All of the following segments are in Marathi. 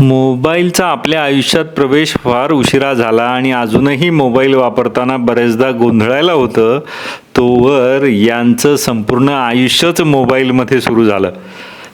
मोबाईलचा आपल्या आयुष्यात प्रवेश फार उशिरा झाला आणि अजूनही मोबाईल वापरताना बरेचदा गोंधळायला होतं तोवर यांचं संपूर्ण आयुष्यच मोबाईलमध्ये सुरू झालं.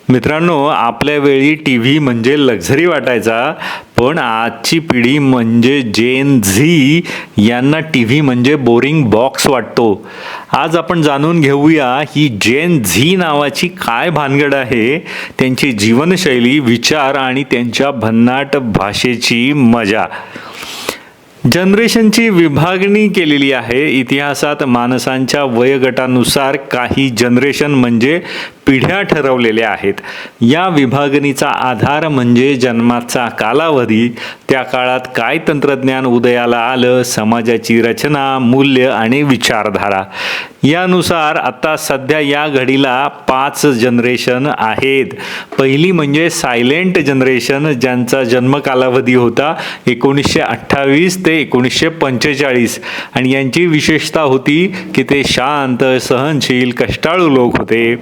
मित्रांनो आपल्या वेळी टी व्ही म्हणजे लक्झरी वाटायचा पण आजची पिढी म्हणजे जेन झी यांना टी व्ही म्हणजे बोरिंग बॉक्स वाटतो. आज आपण जाणून घेऊया ही जेन झी नावाची काय भानगड आहे त्यांची जीवनशैली विचार आणि त्यांच्या भन्नाट भाषेची मजा. जनरेशनची विभागणी केलेली आहे इतिहासात माणसांच्या वयोगटानुसार काही जनरेशन म्हणजे पिढ्या ठरवलेल्या आहेत. या विभागणीचा आधार म्हणजे जन्माचा कालावधी. त्या काळात काय तंत्रज्ञान उदयाला आलं? समाजाची रचना मूल्य आणि विचारधारा. यानुसार आत्ता सध्या या घडीला पाच जनरेशन आहेत. पहिली म्हणजे सायलेंट जनरेशन ज्यांचा जन्म कालावधी होता एकोणीसशे अठ्ठावीस ते एकोणीसशे पंचेचाळीस. आणि यांची विशेषता होती की ते शांत सहनशील कष्टाळू लोक होते.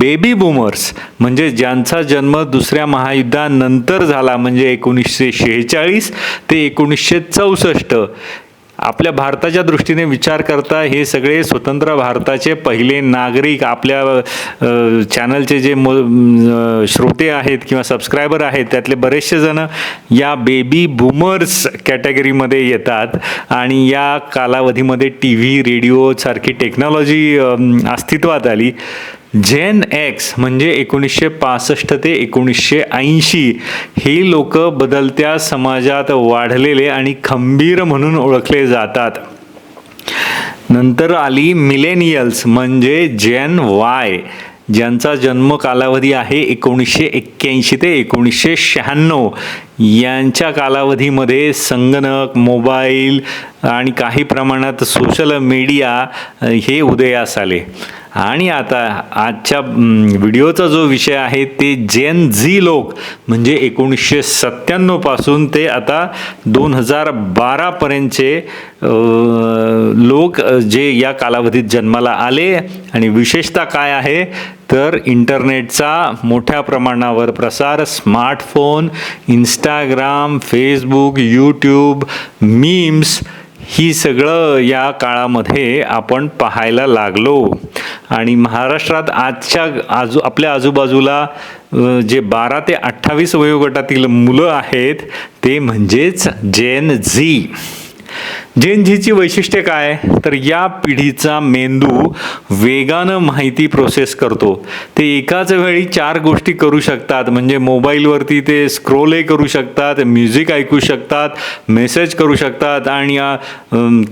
बेबी बूमर्स म्हणजे ज्यांचा जन्म दुसऱ्या महायुद्धानंतर झाला म्हणजे एकोणीसशे शेहेचाळीस ते एकोणीसशे चौसष्ट. आपल्या भारताच्या दृष्टीने विचार करता हे सगळे स्वतंत्र भारताचे पहिले नागरिक आपल्या चॅनलचे जे मो श्रोते आहेत किंवा सबस्क्रायबर आहेत त्यातले बरेचसे जण या बेबी बूमर्स कॅटेगरीमध्ये येतात आणि या कालावधीमध्ये टी व्ही रेडिओसारखी टेक्नॉलॉजी अस्तित्वात आली. जेन एक्स म्हणजे एकोणीसशे पासष्ट ते एकोणीसशे ऐंशी ही लोक बदलत्या समाजात वाढलेले आणि खंबीर म्हणून ओळखले जातात. नंतर आली मिलेनियल्स म्हणजे जेन वाय ज्यांचा जन्म कालावधी आहे एकोणीसशे एक्क्याऐंशी ते एकोणीसशे शहाण्णव. यांच्या कालावधीमध्ये संगणक मोबाईल आणि काही प्रमाणात सोशल मीडिया हे उदयास आले. आणि आता आजच्या व्हिडिओचा जो विषय आहे ते जेन झी लोक म्हणजे एकोणीसशे सत्त्याण्णवपासून ते आता दोन हजार बारापर्यंतचे लोक जे या कालावधीत जन्माला आले आणि विशेषतः काय आहे तर इंटरनेटचा मोठ्या प्रमाणावर प्रसार smartphone Instagram Facebook YouTube memes ही सगळं या काळामध्ये आपण पाहायला लागलो. आणि महाराष्ट्रात आजच्या आजू आपल्या आजूबाजूला जे बारा ते अठ्ठावीस वयोगटातील मुलं आहेत ते म्हणजेच जेन झी जेन झीची वैशिष्ट्ये काय? तर या पिढीचा मेंदू वेगानं माहिती प्रोसेस करतो. ते एकाच वेळी चार गोष्टी करू शकतात. म्हणजे मोबाईलवरती ते स्क्रोलही करू शकतात म्युझिक ऐकू शकतात मेसेज करू शकतात आणि या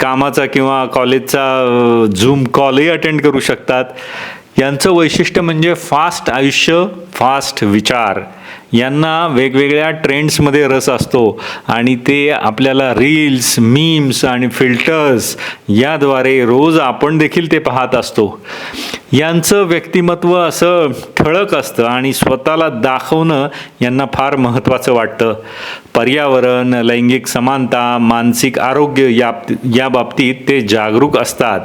कामाचा किंवा कॉलेजचा झूम कॉलही अटेंड करू शकतात. यांचं वैशिष्ट्य म्हणजे फास्ट आयुष्य फास्ट विचार. यांना वेगवेगळ्या ट्रेंड्समध्ये रस असतो आणि ते आपल्याला रील्स मीम्स आणि फिल्टर्स याद्वारे रोज आपण देखील ते पाहत असतो. यांचं व्यक्तिमत्व असं ठळक असतं आणि स्वतःला दाखवणं यांना फार महत्त्वाचं वाटतं. पर्यावरण लैंगिक समानता मानसिक आरोग्य या या बाबतीत ते जागरूक असतात.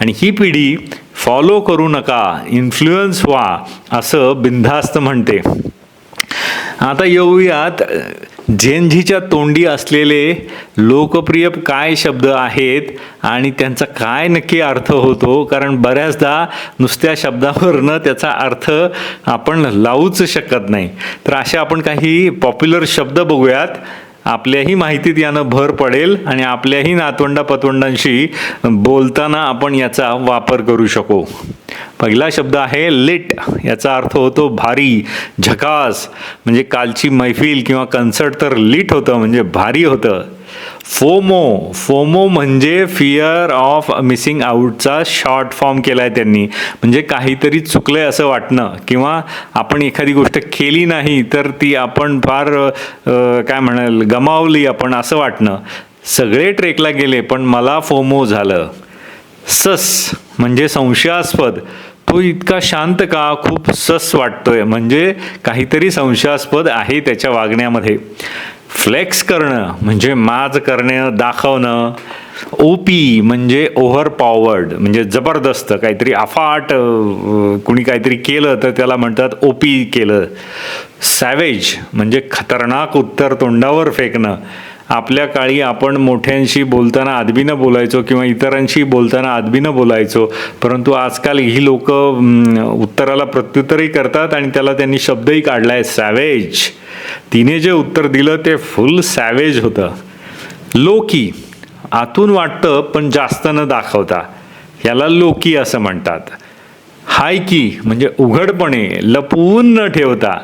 आणि ही पिढी फॉलो करू नका इन्फ्लुअन्स व्हा असं बिनधास्त म्हणते. आता येऊयात. झेंझीच्या तोंडी असलेले लोकप्रिय काय शब्द आहेत आणि त्यांचा काय नक्की अर्थ होतो? कारण बऱ्याचदा नुसत्या शब्दावरनं त्याचा अर्थ आपण लावूच शकत नाही. तर असे आपण काही पॉप्युलर शब्द बघूयात. आपल्याही माहितीत यानं भर पडेल आणि आपल्याही नातवंडा पतवंडांशी बोलताना आपण याचा वापर करू शकू. पहिला शब्द आहे लिट. याचा अर्थ होतो भारी झकास. म्हणजे कालची मैफिल किंवा कन्सर्ट तर लिट होतं म्हणजे भारी होतं. फोमो. फोमो म्हणजे फिअर ऑफ मिसिंग आउटचा शॉर्ट फॉर्म केला आहे त्यांनी. म्हणजे काहीतरी चुकलं आहे असं वाटणं. किंवा आपण एखादी गोष्ट केली नाही तर ती आपण फार काय म्हणाल गमावली आपण असं वाटणं. सगळे ट्रेकला गेले पण मला फोमो झालं. सस. म्हणजे संशयास्पद. तो इतका शांत का? खूप सस वाटतोय. म्हणजे काहीतरी संशयास्पद आहे त्याच्या वागण्यामध्ये. फ्लेक्स करणं म्हणजे माज करणं दाखवणं ओपी म्हणजे ओव्हर पॉवर्ड म्हणजे जबरदस्त काहीतरी अफाट कुणी काहीतरी केलं तर त्याला म्हणतात ओपी केलं. सॅवेज म्हणजे खतरनाक उत्तर तोंडावर फेकणं. आपल्या काळी आपण मोठ्यांशी बोलताना आदबीनं बोलायचो किंवा इतरांशी बोलताना आदबीनं बोलायचो परंतु आजकाल ही लोक उत्तराला प्रत्युत्तरही करतात आणि त्याला त्यांनी शब्दही काढलाय सॅवेज तिने जे उत्तर दिलं ते फुल सॅवेज होतं. लोकी आतून वाटतं पण जास्त न दाखवता. याला लोकी असं म्हणतात. हाय की म्हणजे उघडपणे लपवून न ठेवता.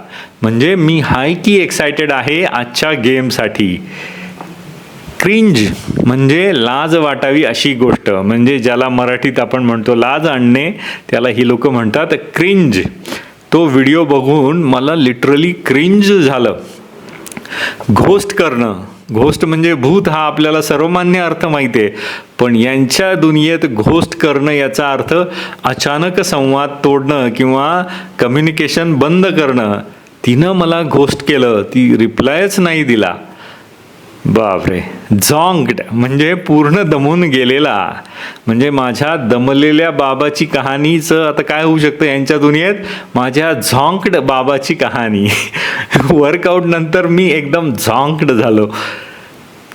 म्हणजे मी हाय की एक्सायटेड आहे आजच्या गेमसाठी क्रिंज म्हणजे लाज वाटावी अशी गोष्ट. म्हणजे ज्याला मराठीत आपण म्हणतो लाज आणणे त्याला ही लोक म्हणतात क्रिंज तो व्हिडिओ बघून मला लिटरली क्रिंज झालं. घोस्ट करणं. घोस्ट म्हणजे भूत हा आपल्याला सर्वमान्य अर्थ माहिती आहे. पण यांच्या दुनियेत घोस्ट करणं याचा अर्थ अचानक संवाद तोडणं किंवा कम्युनिकेशन बंद करणं. तिनं मला घोस्ट केलं. ती रिप्लायच नाही दिला. बापरे. झॉंगड म्हणजे पूर्ण दमून गेलेला. म्हणजे माझ्या दमलेल्या बाबाची कहाणीचं आता काय होऊ शकतं यांच्या दुनियेत? माझ्या झॉंकड बाबाची कहाणी. वर्कआउट नंतर मी एकदम झॉंकड झालो.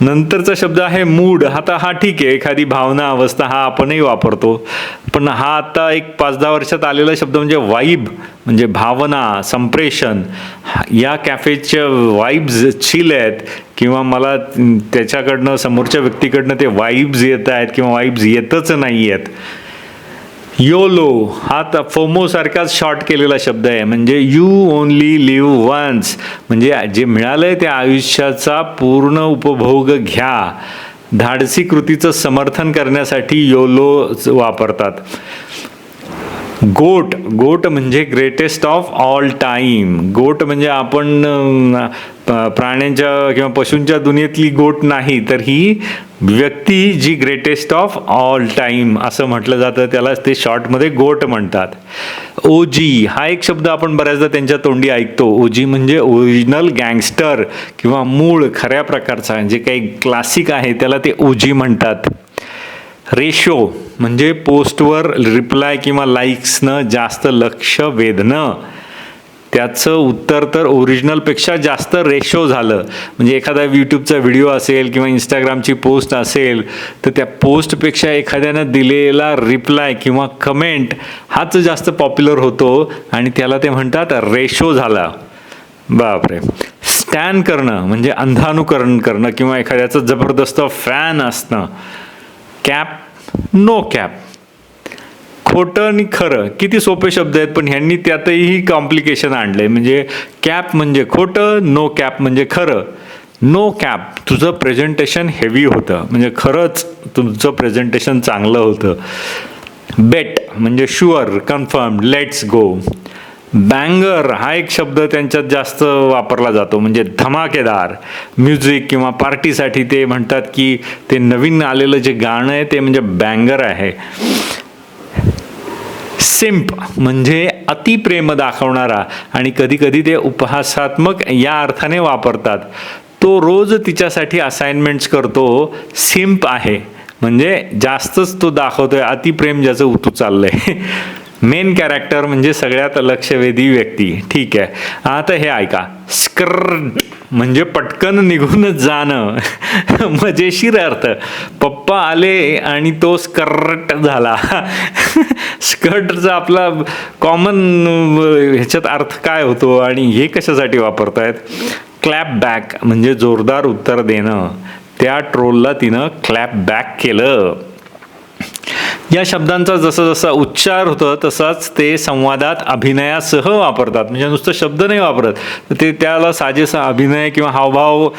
नंतरचा शब्द आहे मूड. आता हा ठीक आहे. एखादी भावना अवस्था हा आपणही वापरतो. पण हा आता एक पाच दहा वर्षात आलेला शब्द म्हणजे वाईब म्हणजे भावना संप्रेषण. या कॅफेच्या वाईब्स छिल आहेत किंवा मला त्याच्याकडनं समोरच्या व्यक्तीकडनं ते वाईब्स येत आहेत किंवा वाईब्स येतच नाही आहेत योलो हा तर फोमोसारखाच शॉर्ट केलेला शब्द आहे. म्हणजे यू ओनली लिव्ह वन्स म्हणजे जे मिळालं आहे त्या आयुष्याचा पूर्ण उपभोग घ्या. धाडसी कृतीचं समर्थन करण्यासाठी योलो वापरतात. गोट गोट म्हणजे ग्रेटेस्ट ऑफ ऑल टाईम गोट म्हणजे आपण प- प्राण्यांच्या किंवा पशूंच्या दुनियेतली गोट नाही तर ही व्यक्ती जी ग्रेटेस्ट ऑफ ऑल टाईम असं म्हटलं जातं त्याला ते शॉर्टमध्ये गोट म्हणतात. ओजी हा एक शब्द आपण बऱ्याचदा त्यांच्या तोंडी ऐकतो. ओजी म्हणजे ओरिजिनल गँगस्टर किंवा मूळ खऱ्या प्रकारचा जे काही क्लासिक आहे त्याला ते ओजी म्हणतात. रेशो म्हणजे पोस्टवर रिप्लाय किंवा लाईक्सनं जास्त लक्ष वेधणं. त्याचं उत्तर तर ओरिजिनलपेक्षा जास्त रेशो झालं. म्हणजे एखादा यूट्यूबचा व्हिडिओ असेल किंवा इंस्टाग्रामची पोस्ट असेल तर त्या पोस्टपेक्षा एखाद्यानं दिलेला रिप्लाय किंवा कमेंट हाच जास्त पॉप्युलर होतो आणि त्याला ते म्हणतात रेशो झाला. बापरे. स्टॅन करणं म्हणजे अंधानुकरण करणं किंवा एखाद्याचं जबरदस्त फॅन असणं. कॅप नो कॅप खोटं आणि खरं किती सोपे शब्द आहेत पण ह्यांनी त्यातही कॉम्प्लिकेशन आणले म्हणजे कॅप म्हणजे खोटं नो कॅप म्हणजे खरं. नो कॅप तुझं प्रेझेंटेशन हेवी होतं. म्हणजे खरंच तुमचं प्रेझेंटेशन चांगलं होतं. बेट म्हणजे sure confirm let's go banger हा एक शब्द त्यांच्यात जास्त वापरला जातो म्हणजे धमाकेदार म्युझिक किंवा पार्टीसाठी ते म्हणतात की ते नवीन आलेलं जे गाणं आहे ते म्हणजे बँगर आहे. सिम्प म्हणजे अतिप्रेम दाखवणारा आणि कधीकधी ते उपहासात्मक या अर्थाने वापरतात. तो रोज तिच्यासाठी असाइनमेंट्स करतो सिम्प आहे. म्हणजे जास्तच तो दाखवतोय अतिप्रेम ज्याचं उतू चाललंय. मेन कॅरेक्टर म्हणजे सगळ्यात लक्षवेधी व्यक्ती. ठीक आहे. आता हे ऐका. स्कर म्हणजे पटकन निघून जाणं. मजेशीर अर्थ. पप्पा आले आणि तो स्कर्ट झाला. स्कर्टचा आपला कॉमन ह्याच्यात अर्थ काय होतो आणि हे कशासाठी वापरतायत? क्लॅप बॅक म्हणजे जोरदार उत्तर देणं. त्या ट्रोलला तिनं क्लॅप बॅक केलं. या शब्दांचा जसा जसा उच्चार होतो तसाच ते संवादात अभिनयासह वापरतात. म्हणजे नुसतं शब्द नाही वापरत. तर ते त्याला साजेसा अभिनय किंवा हावभाव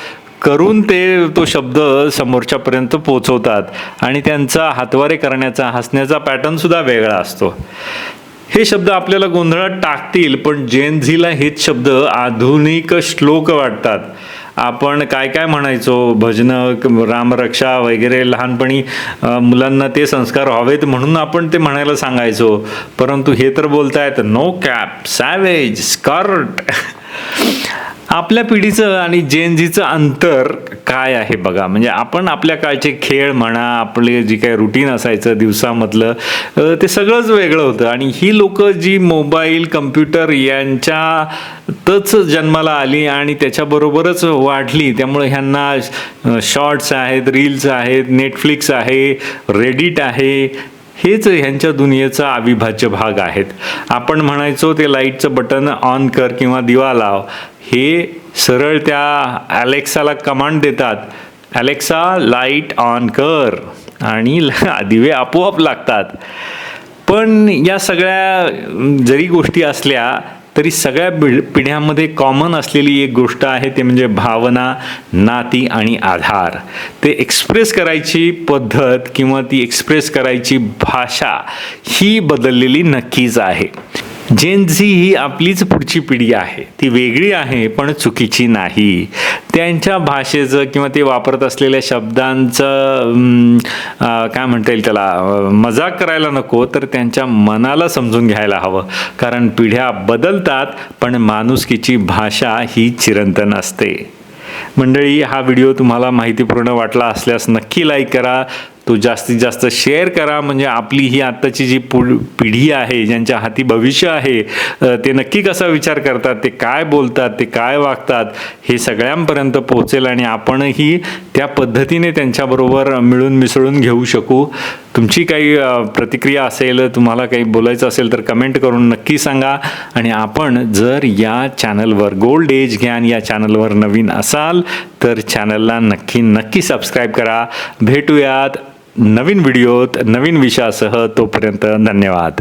करून ते तो शब्द समोरच्यापर्यंत पोचवतात. आणि त्यांचा हातवारे करण्याचा हसण्याचा पॅटर्नसुद्धा वेगळा असतो. हे शब्द आपल्याला गोंधळात टाकतील पण जेन झीला हेच शब्द आधुनिक श्लोक वाटतात. आपण काय काय म्हणायचो? भजनं रामरक्षा वगैरे लहानपणी मुलांना ते संस्कार व्हावेत म्हणून आपण ते म्हणायला सांगायचो. परंतु हे तर बोलतायत नो कॅप सॅवेज स्कर्ट आपल्या पिढीचं आणि जेनजीचं अंतर काय आहे बघा? म्हणजे आपण आपल्या काळचे खेळ म्हणा आपले जे काय रुटीन असायचं दिवसामधलं ते सगळंच वेगळं होतं. आणि ही लोक जी मोबाईल कम्प्युटर यांच्या तच जन्माला आली आणि त्याच्याबरोबरच वाढली. त्यामुळे ह्यांना शॉर्ट्स आहेत रील्स आहेत नेटफ्लिक्स आहे रेडिट आहे हेच ह्यांच्या दुनियेचा अविभाज्य भाग आहेत. आपण म्हणायचो ते लाईटचं बटन ऑन कर किंवा दिवा लाव. हे सरळ त्या अलेक्साला कमांड देतात. अलेक्सा लाइट ऑन कर. आणि दिवे आपोआप लागतात. पण या सगळ्या जरी गोष्टी असल्या तरी सगळ्या पिढ- पिढ्यांमध्ये कॉमन असलेली एक गोष्ट आहे ते म्हणजे भावना नाती आणि आधार. ते एक्सप्रेस करायची पद्धत किंवा ती एक्सप्रेस करायची भाषा ही बदललेली नक्कीच आहे. जेन झी ही आपलीच पुढची पिढी आहे. ती वेगळी आहे पण चुकीची नाही. त्यांच्या भाषेचं किंवा ते वापरत असलेल्या शब्दांचं काय म्हणता येईल त्याला? मजाक करायला नको तर त्यांच्या मनाला समजून घ्यायला हवं. कारण पिढ्या बदलतात पण माणुसकीची भाषा ही चिरंतन असते मंडळी हा व्हिडिओ तुम्हाला माहितीपूर्ण वाटला असल्यास नक्की लाईक करा. तो जास्तीत जास्त शेअर करा. म्हणजे आपली ही आत्ताची जी पुढ पिढी आहे ज्यांच्या हाती भविष्य आहे ते नक्की कसा विचार करतात ते काय बोलतात ते काय वागतात हे सगळ्यांपर्यंत पोहोचेल आणि आपणही त्या पद्धतीने त्यांच्याबरोबर मिळून मिसळून घेऊ शकू. तुमची काही प्रतिक्रिया असेल तुम्हाला काही बोलायचं असेल तर कमेंट करून नक्की सांगा. आणि आपण जर या चॅनलवर गोल्ड एज ज्ञान या चॅनलवर नवीन असाल तर चॅनलला नक्की नक्की सबस्क्राईब करा. भेटूयात. नवीन व्हिडिओत नवीन विषयासह तोपर्यंत धन्यवाद.